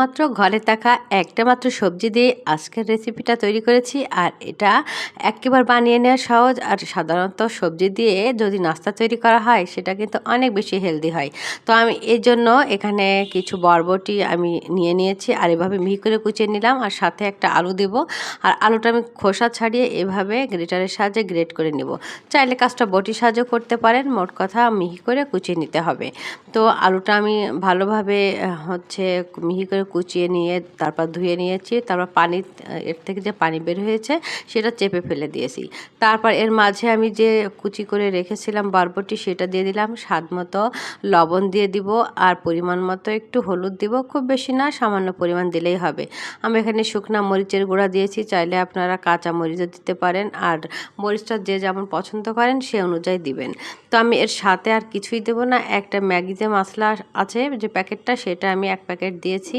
মাত্র ঘরে থাকা একটা মাত্র সবজি দিয়ে আজকের রেসিপিটা তৈরি করেছি, আর এটা একেবারে বানিয়ে নেওয়া সহজ। আর সাধারণত সবজি দিয়ে যদি নাস্তা তৈরি করা হয়, সেটা কিন্তু অনেক বেশি হেলদি হয়। তো আমি এই জন্য এখানে কিছু বরবটি আমি নিয়ে নিয়েছি, আর এভাবে মিহি করে কুচিয়ে নিলাম, আর সাথে একটা আলু দেব। আর আলুটা আমি খোসা ছাড়িয়ে এভাবে গ্রেটারের সাহায্যে গ্রেট করে নেব। চাইলে কাজটা বটি সাহায্য করতে পারেন, মোট কথা মিহি করে কুচিয়ে নিতে হবে। তো আলুটা আমি ভালোভাবে হচ্ছে মিহি করে কুচিয়ে নিয়ে, তারপর ধুয়ে নিয়েছি, তারপর পানি, এর থেকে যে পানি বের হয়েছে সেটা চেপে ফেলে দিয়েছি। তারপর এর মাঝে আমি যে কুচি করে রেখেছিলাম বরবটি, সেটা দিয়ে দিলাম। স্বাদ মতো লবণ দিয়ে দিব আর পরিমাণ মতো একটু হলুদ দিব। খুব বেশি না, সামান্য পরিমাণ দিলেই হবে। আমি এখানে শুকনা মরিচের গুঁড়া দিয়েছি, চাইলে আপনারা কাঁচা মরিচও দিতে পারেন আর মরিচটা যে যেমন পছন্দ করেন সে অনুযায়ী দিবেন। তো আমি এর সাথে আর কিছুই দেবো না। একটা ম্যাগিতে মশলা আছে যে প্যাকেটটা, সেটা আমি এক প্যাকেট দিয়েছি।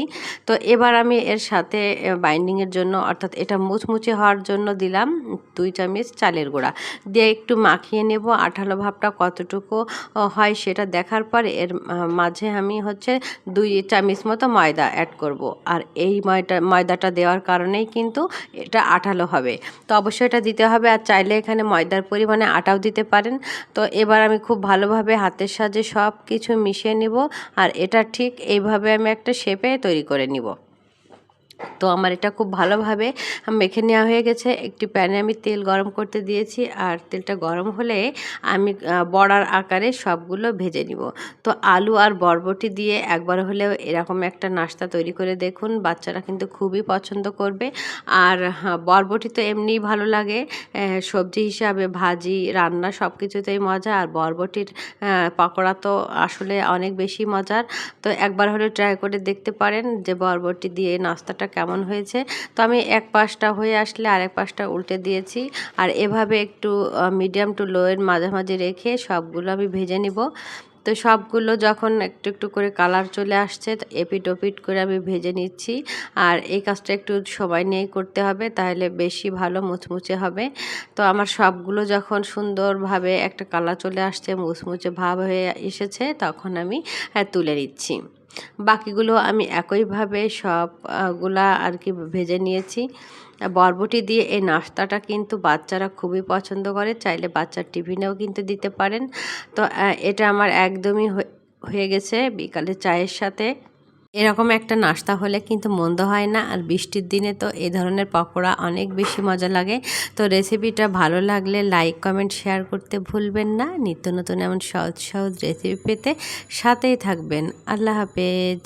তো এবার আমি এর সাথে বাইন্ডিংয়ের জন্য, অর্থাৎ এটা মুচমুচে হওয়ার জন্য দিলাম দুই চামচ চালের গুঁড়া। দিয়ে একটু মাখিয়ে নেব, আঠালো ভাবটা কতটুকু হয় সেটা দেখার পর এর মাঝে আমি হচ্ছে দুই চামচ মতো ময়দা অ্যাড করব। আর এই ময়দা, ময়দাটা দেওয়ার কারণেই কিন্তু এটা আঠালো হবে। তো অবশ্যই এটা দিতে হবে, আর চাইলে এখানে ময়দার পরিমাণে আটাও দিতে পারেন। তো এবার আমি খুব ভালোভাবে হাতের সাহায্যে সব কিছু মিশিয়ে নেব, আর এটা ঠিক এইভাবে আমি একটা শেপে তৈরি করে নিব তো আমার এটা খুব ভালোভাবে মেখে নেওয়া হয়ে গেছে। একটি প্যানে আমি তেল গরম করতে দিয়েছি আর তেলটা গরম হলে আমি বড়ার আকারে সবগুলো ভেজে নিব। তো আলু আর বরবটি দিয়ে একবার হলেও এরকম একটা নাস্তা তৈরি করে দেখুন, বাচ্চারা কিন্তু খুবই পছন্দ করবে। আর বরবটি তো এমনিই ভালো লাগে সবজি হিসাবে ভাজি, রান্না সব কিছুতেই মজা আর বরবটির পকোড়া তো আসলে অনেক বেশি মজার। তো একবার হলে ট্রাই করে দেখতে পারেন যে বরবটি দিয়ে নাস্তাটা কেমন হয়েছে? তো আমি এক পাশটা হয়ে আসলে আরেক পাশটা উল্টে দিয়েছি। আর এভাবে একটু মিডিয়াম টু লোয়ের মাঝামাঝি রেখে সবগুলো আমি ভেজে নিব। তো সবগুলো যখন একটু একটু করে কালার চলে আসছে এপিট ওপিট করে আমি ভেজে নিচ্ছি। আর এই কাজটা একটু সময় নিয়েই করতে হবে, তাহলে বেশি ভালো মুচমুচে হবে। তো আমার সবগুলো যখন সুন্দরভাবে একটা কালার চলে আসছে, মুচমুচে ভাব হয়ে এসেছে, তখন আমি তুলে নিচ্ছি। বাকিগুলো আমি একইভাবে সবগুলা আর কি ভেজে নিয়েছি। বরবটি দিয়ে এই নাস্তাটা কিন্তু বাচ্চারা খুবই পছন্দ করে, চাইলে বাচ্চার টিফিনেও কিন্তু দিতে পারেন। তো এটা আমার একদমই হয়ে গেছে বিকালে চায়ের সাথে। এরকম একটা নাস্তা হলে কিন্তু মন্দ হয় না। আর বৃষ্টির দিনে তো এ ধরনের পকোড়া অনেক বেশি মজা লাগে। তো রেসিপিটা ভালো লাগলে লাইক কমেন্ট শেয়ার করতে ভুলবেন না। নিত্য নতুন এমন সহজ সহজ রেসিপি পেতে সাথেই থাকবেন। আল্লাহ হাফেজ।